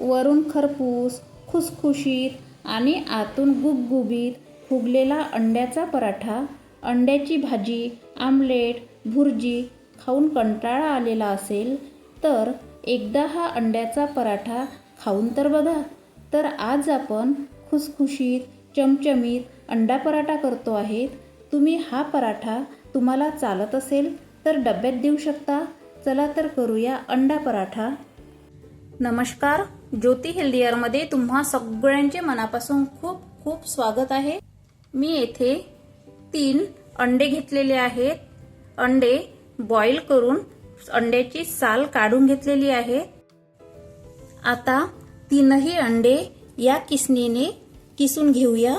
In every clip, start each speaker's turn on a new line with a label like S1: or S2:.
S1: वरून खरपूस खुसखुशीत आणि आतून गुबगुबीत फुगलेला अंड्याचा पराठा अंड्याची भाजी आमलेट भुर्जी खाऊन कंटाळा आलेला असेल तर एकदा हा अंड्याचा पराठा खाऊन तर बघा. तर आज आपण खुसखुशीत चमचमीत अंडा पराठा करतो आहेत. तुम्ही हा पराठा तुम्हाला चालत असेल तर डब्यात देऊ शकता. चला तर करूया अंडा पराठा. नमस्कार ज्योती हेल्दियरमध्ये तुम्हा सगळ्यांचे मनापासून खूप खूप स्वागत आहे. मी येथे तीन अंडे घेतलेले आहेत. अंडे बॉईल करून अंड्याची साल काढून घेतलेली आहे. आता तीनही अंडे या किसणीने किसून घेऊया.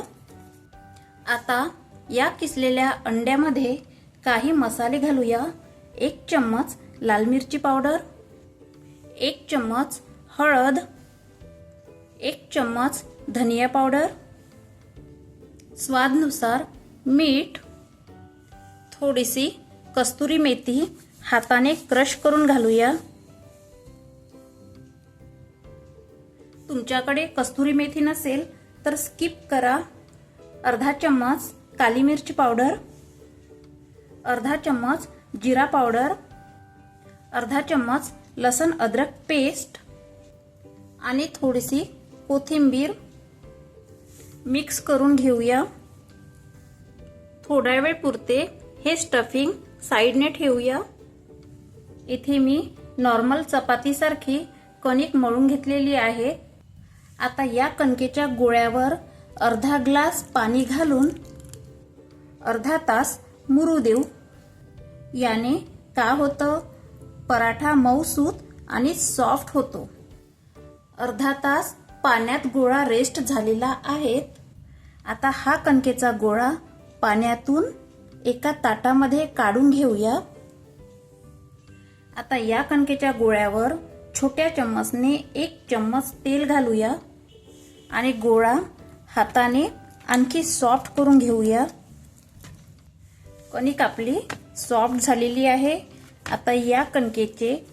S1: आता या किसलेल्या अंड्यामध्ये काही मसाले घालूया. एक चम्मच लाल मिरची पावडर एक चम्मच हळद एक चम्मच धनिया पावडर स्वादनुसार मीठ थोडीशी कस्तुरी मेथी हाताने क्रश करून घालूया. तुमच्याकडे कस्तुरी मेथी नसेल तर स्किप करा. अर्धा चम्मच काली मिरची पावडर अर्धा चम्मच जिरा पावडर अर्धा चम्मच लसण अद्रक पेस्ट आणि थोडीशी कोथिंबीर मिक्स करून घेऊया. थोड्या वेळ पुरते हे स्टफिंग साईडने ठेवूया. इथे मी नॉर्मल चपातीसारखी कणिक मळून घेतलेली आहे. आता या कणकेच्या गोळ्यावर अर्धा ग्लास पाणी घालून अर्धा तास मुरू देऊ. याने का होतं? पराठा मऊसूत आणि सॉफ्ट होतो. अर्धा तास पाण्यात गोळा रेस्ट झालेला आहे आता हा कणकेचा गोळा पाण्यातून एका ताटामध्ये काढून घेऊया. आता या कणकेच्या गोळ्यावर छोट्या चम्मचने एक चम्मच तेल घालूया आणि गोळा हाताने आणखी सॉफ्ट करून घेऊया. कणिक आपली सॉफ्ट झालेली आहे. आता या कणकेचे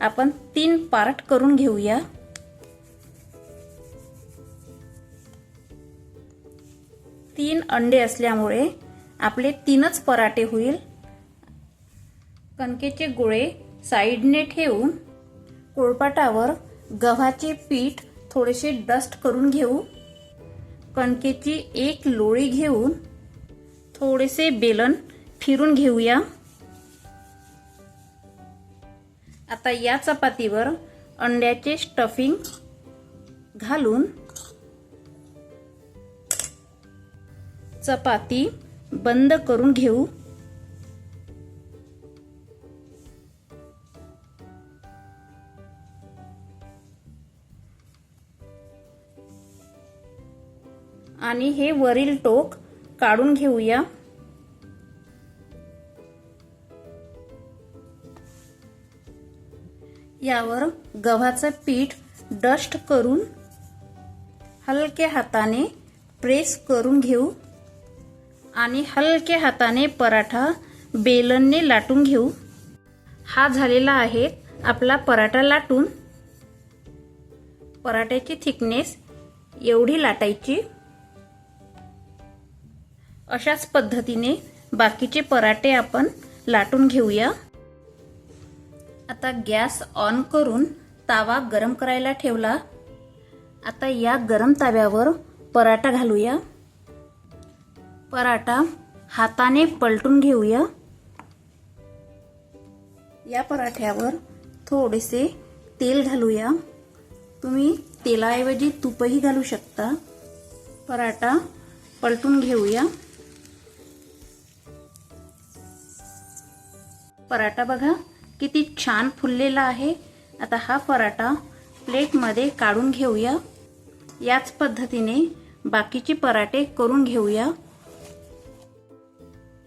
S1: आपण तीन पार्ट करून घेऊया. तीन अंडे असल्यामुळे आपले तीनच पराठे होईल. कणकेचे गोळे साईडने ठेवून पोळपाटावर गव्हाचे पीठ थोडेसे डस्ट करून घेऊ. कणकेची एक लोळी घेऊन थोडेसे बेलन फिरून घेऊया. आता या चपातीवर अंड्याचे स्टफिंग घालून चपाती बंद करून घेऊ. आणि हे वरील टोक काढून घेऊया. यावर गव्हाचं पीठ डस्ट करून हलक्या हाताने प्रेस करून घेऊ. आणि हलक्या हाताने पराठा बेलनने लाटून घेऊ. हा झालेला आहे आपला पराठा लाटून. पराठ्याची थिकनेस एवढी लाटायची. अशाच पद्धतीने बाकीचे पराठे आपण लाटून घेऊया. आता गॅस ऑन करून तावा गरम करायला ठेवला. आता या गरम ताव्यावर पराठा घालूया. पराठा हाताने पलटून घेऊया. या पराठ्यावर थोडेसे तेल घालूया. तुम्ही तेलाऐवजी तूपही घालू शकता. पराठा पलटून घेऊया. पराठा बघा किती छान फुललेला आहे. आता हा पराठा प्लेटमध्ये काढून घेऊया. याच पद्धतीने बाकीचे पराठे करून घेऊया.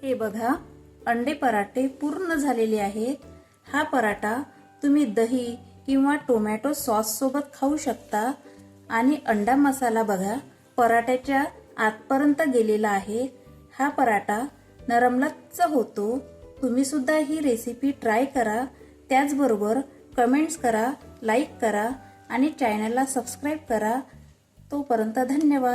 S1: हे बघा अंडे पराठे पूर्ण झालेले आहेत. हा पराठा तुम्ही दही किंवा टोमॅटो सॉस सोबत खाऊ शकता. आणि अंडा मसाला बघा पराठ्याच्या आतपर्यंत गेलेला आहे. हा पराठा नरमलच्च होतो. तुम्ही सुद्धा ही रेसिपी ट्राय करा. त्याचबरोबर कमेंट्स करा लाईक करा आणि चॅनलला सबस्क्राईब करा. तोपर्यंत धन्यवाद.